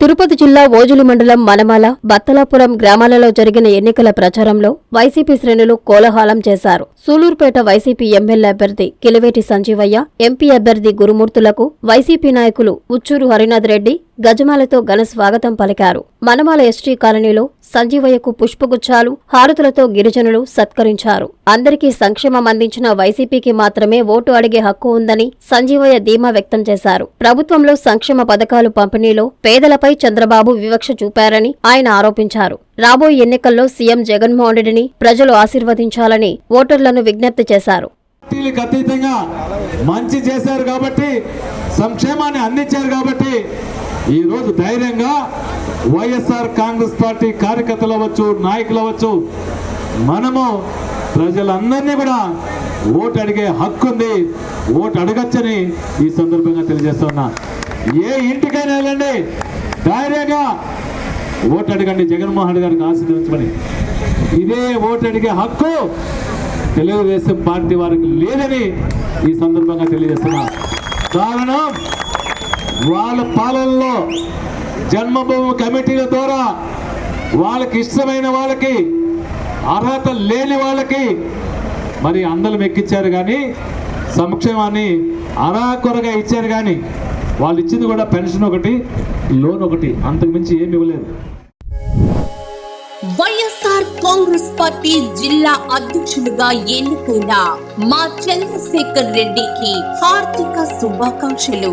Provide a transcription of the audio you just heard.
తిరుపతి జిల్లా ఓజులి మండలం మనమాల బత్తలాపురం గ్రామాలలో జరిగిన ఎన్నికల ప్రచారంలో వైసీపీ శ్రేణులు కోలాహలం చేశారు. సూలూరుపేట వైసీపీ ఎమ్మెల్యే అభ్యర్థి కిలివేటి సంజీవయ్య ఎంపీ అభ్యర్థి గురుమూర్తులకు వైసీపీ నాయకులు ఉచ్చూరు హరినాథ్ రెడ్డి గజమాలతో ఘన స్వాగతం పలికారు. మనమాల ఎస్టీ కాలనీలో సంజీవయ్యకు పుష్పగుచ్చాలు హారతులతో గిరిజనులు సత్కరించారు. అందరికీ సంక్షేమం అందించిన వైసీపీకి మాత్రమే ఓటు అడిగే హక్కు ఉందని సంజీవయ్య ధీమా వ్యక్తం చేశారు. ప్రభుత్వంలో సంక్షేమ పథకాలు పంపిణీలో పేదలపై చంద్రబాబు వివక్ష చూపారని ఆయన ఆరోపించారు. రాబోయే ఎన్నికల్లో సీఎం జగన్మోహన్ రెడ్డిని ప్రజలు ఆశీర్వదించాలని ఓటర్లను విజ్ఞప్తి చేశారు. పార్టీలకు అతీతంగా మంచి చేశారు కాబట్టి సంక్షేమాన్ని అందించారు కాబట్టి ఈరోజు ధైర్యంగా వైఎస్ఆర్ కాంగ్రెస్ పార్టీ కార్యకర్తలు అవ్వచ్చు నాయకులు అవ్వచ్చు మనము ప్రజలందరినీ కూడా ఓటు అడిగే హక్కు ఉంది. ఓటు అడగచ్చని ఈ సందర్భంగా తెలియజేస్తున్నా ఏ ఇంటికైనా వెళ్ళండి. ధైర్యంగా ఓటు అడగండి. జగన్మోహన్ రెడ్డి గారికి ఆశీర్వించమని ఇదే ఓటు అడిగే హక్కు తెలుగుదేశం పార్టీ వారికి లేదని ఈ సందర్భంగా తెలియజేస్తున్నా. కారణం వాళ్ళ పాలనలో జన్మభూమి కమిటీల ద్వారా వాళ్ళకి ఇష్టమైన వాళ్ళకి అర్హత లేని వాళ్ళకి మరి అందలం ఎక్కించారు కానీ సంక్షేమాన్ని అరాకొరగా ఇచ్చారు కానీ వాళ్ళు ఇచ్చింది కూడా పెన్షన్ ఒకటి లోన్ ఒకటి అంతకుమించి ఏమి ఇవ్వలేదు. వైఎస్ఆర్ కాంగ్రెస్ పార్టీ జిల్లా అధ్యక్షుడిగా ఎన్నికైన మా చంద్రశేఖర్ రెడ్డికి హార్దిక శుభాకాంక్షలు.